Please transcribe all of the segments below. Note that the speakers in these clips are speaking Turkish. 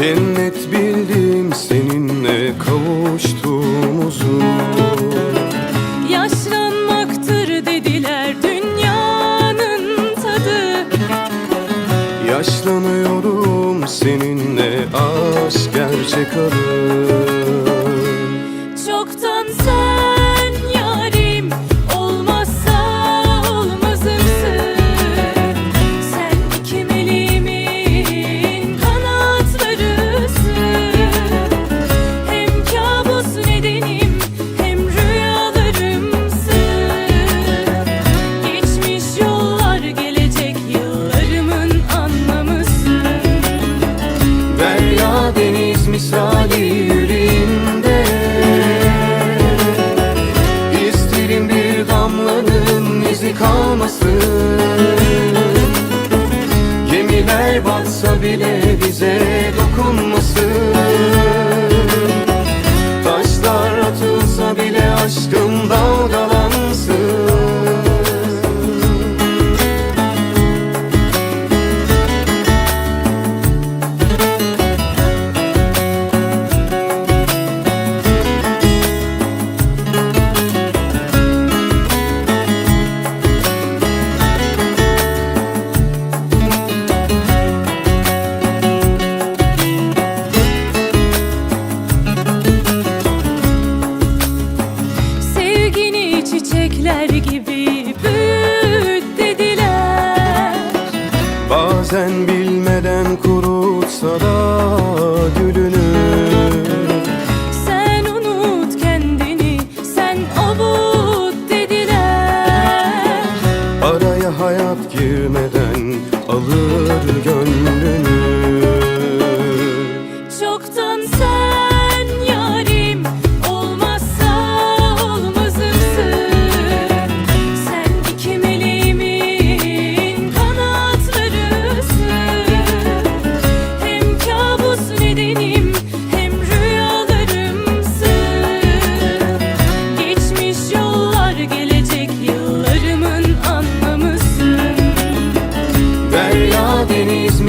Cennet bildim seninle kavuştuğumuzu. Yaşlanmaktır dediler dünyanın tadı. Yaşlanıyorum seninle aşk gerçek adı. deniz misali yüreğimde İsterim bir damlanın izi kalmasın Gemiler batsa bile bize dokun.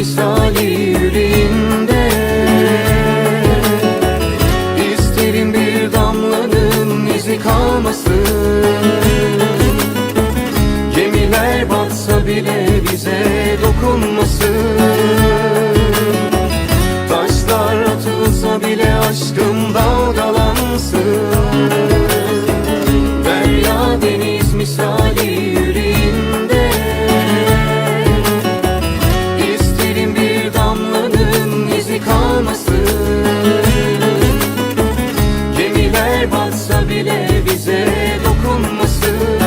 misali yüreğimde İsterim bir damlanın izi kalmasın. Gemiler batsa bile bize dokunmasın. Taşlar atılsa bile aşkım dalga Çiviler batsa bile bize dokunmasın.